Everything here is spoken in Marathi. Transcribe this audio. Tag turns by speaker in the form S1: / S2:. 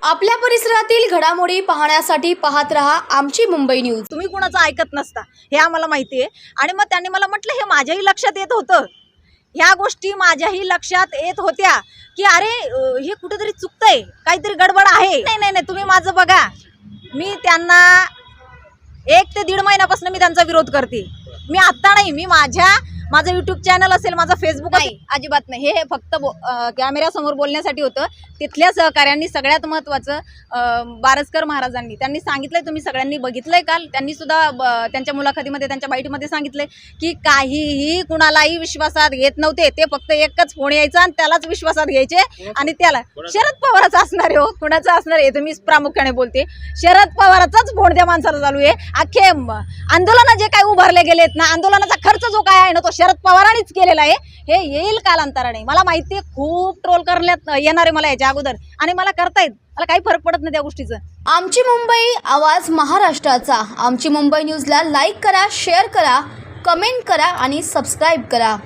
S1: आपल्या परिसरातील घडामोडी पाहण्यासाठी पाहत रहा आमची मुंबई न्यूज.
S2: तुम्ही कुणाचं ऐकत नसता हे आम्हाला माहिती आहे आणि मग त्यांनी मला म्हटलं हे माझ्याही लक्षात येत होतं. ह्या गोष्टी माझ्याही लक्षात येत होत्या की अरे हे कुठेतरी चुकतंय काहीतरी गडबड आहे. नाही नाही नाही तुम्ही माझं बघा. मी त्यांना एक ते दीड महिन्यापासून मी त्यांचा विरोध करते. मी आत्ता नाही मी माझ्या माझं युट्यूब चॅनल असेल माझा फेसबुक
S1: नाही अजिबात नाही. हे फक्त बो- कॅमेऱ्यासमोर बोलण्यासाठी होतं. तिथल्या सहकाऱ्यांनी सगळ्यात महत्त्वाचं बारसकर महाराजांनी त्यांनी सांगितलंय तुम्ही सगळ्यांनी बघितलंय काल. त्यांनी सुद्धा त्यांच्या मुलाखतीमध्ये त्यांच्या बाईटमध्ये सांगितलंय की काहीही कुणालाही विश्वासात घेत नव्हते. ते फक्त एकच फोन यायचा आणि त्यालाच विश्वासात घ्यायचे आणि त्याला. शरद पवाराचं असणार आहे हो. कुणाचं असणार आहे तुम्ही प्रामुख्याने बोलते. शरद पवाराचाच फोन त्या माणसाला चालू आहे. अख्खे म- आंदोलनं जे काही उभारले गेलेत ना आंदोलनाचा खर्च जो काय आहे ना तो शरद पवारांनीच केलेलं आहे. हे येईल कालांतराने. मला माहिती आहे खूप ट्रोल करण्यात येणार आहे मला याच्या अगोदर. आणि मला करतायत. मला काही फरक पडत नाही त्या गोष्टीचं. आमची मुंबई आवाज महाराष्ट्राचा. आमची मुंबई न्यूजला लाईक करा शेअर करा कमेंट करा आणि सबस्क्राईब करा.